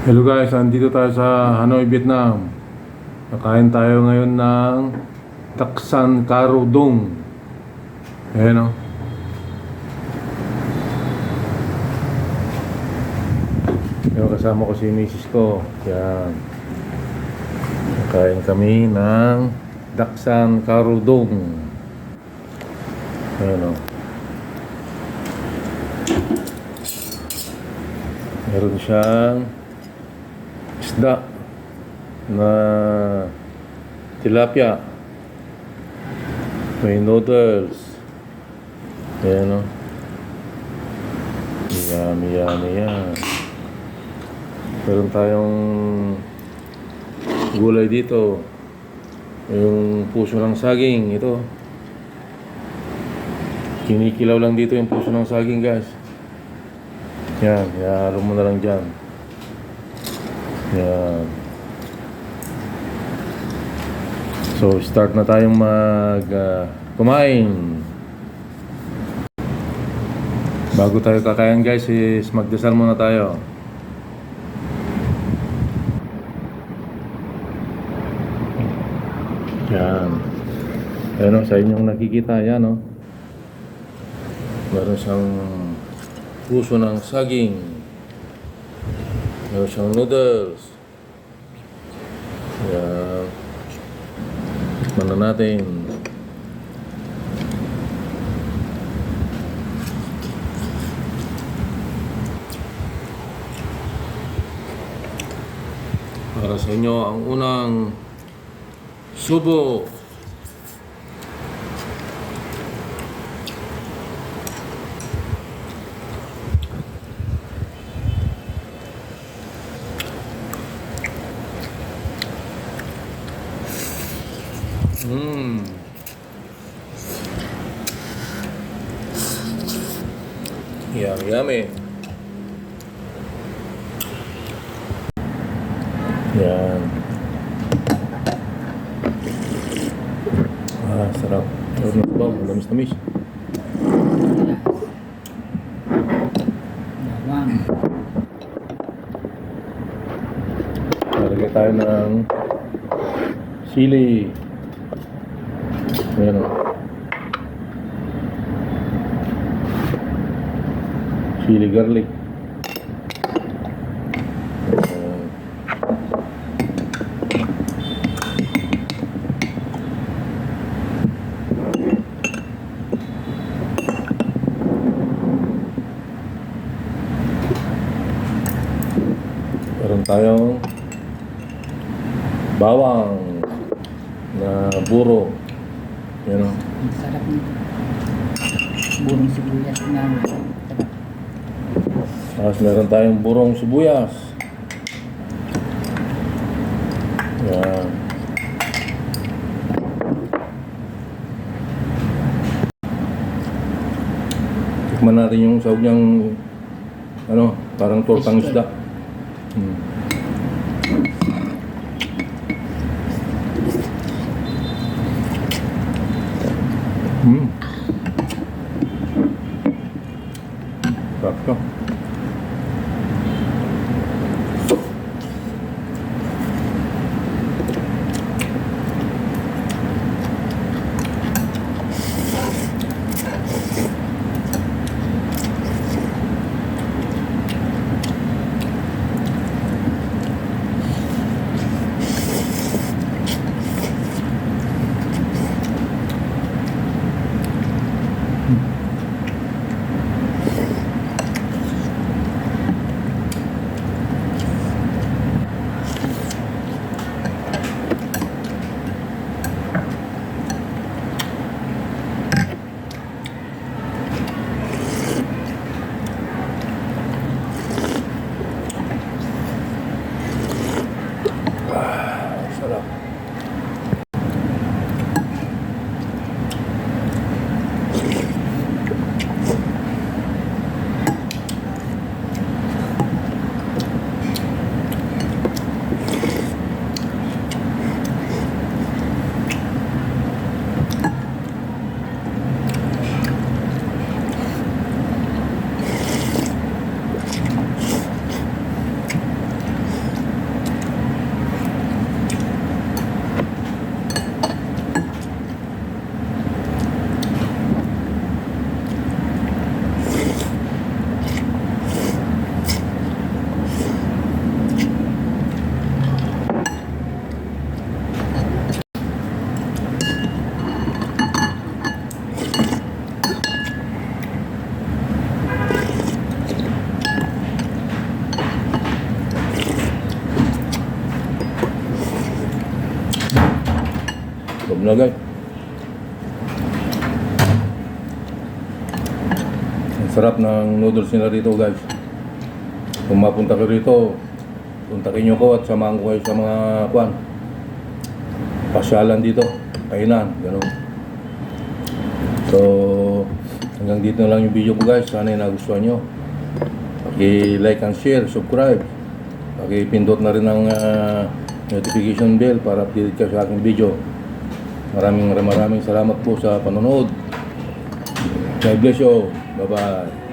Hello guys, andito tayo sa Hanoi, Vietnam. Nakain tayo ngayon ng Taksan Karo Dong. Ayan o. Yung kasama ko si misis ko. Yan. Nakain kami ng Daksan Karo Dong. Ayan o. Meron siyang isda na tilapia. May noodles. Ayan o. Yummy, yummy, yan. Meron tayong gulay dito. Yung puso ng saging, ito. Kinikilaw lang dito yung puso ng saging, guys. Yan, ihalo mo na lang dyan. Yan. So, start na tayong mag ah, kumain. Bago tayo kakain guys, is magdasal muna tayo. Yan. Ayan o, sa inyong nakikita, yan o. Meron siyang puso ng saging. Meron siyang noodles. Yan. Tikman na natin. Para sa inyo, ang unang subo. Yummy, yummy. Yan. Ah, sarap. Sarap na ba? Malamis na. Bawang. Lalagay tayo ng sili. Ayan o. Chili garlic. Meron tayong bawang na buro. Yan o. Ang sarap nito. Burong sibuyas na. Tapos meron tayong burong sibuyas. Yan. Tikman natin yung sahog niyang ano, parang tortang isda. Hmm. Guys. Ang sarap ng noodles nila rito guys. Kung mapunta kayo rito, puntakin nyo ko at samahan ko kayo sa mga kwan. Pasyalan dito, kainan, gano'n. So, hanggang dito na lang yung video ko guys. Sana yung nagustuhan nyo. Paki-like and share, subscribe. Paki-pindot na rin ang ah, notification bell para update ka sa aking video. Maraming maraming salamat po sa panonood. God bless you. Bye-bye.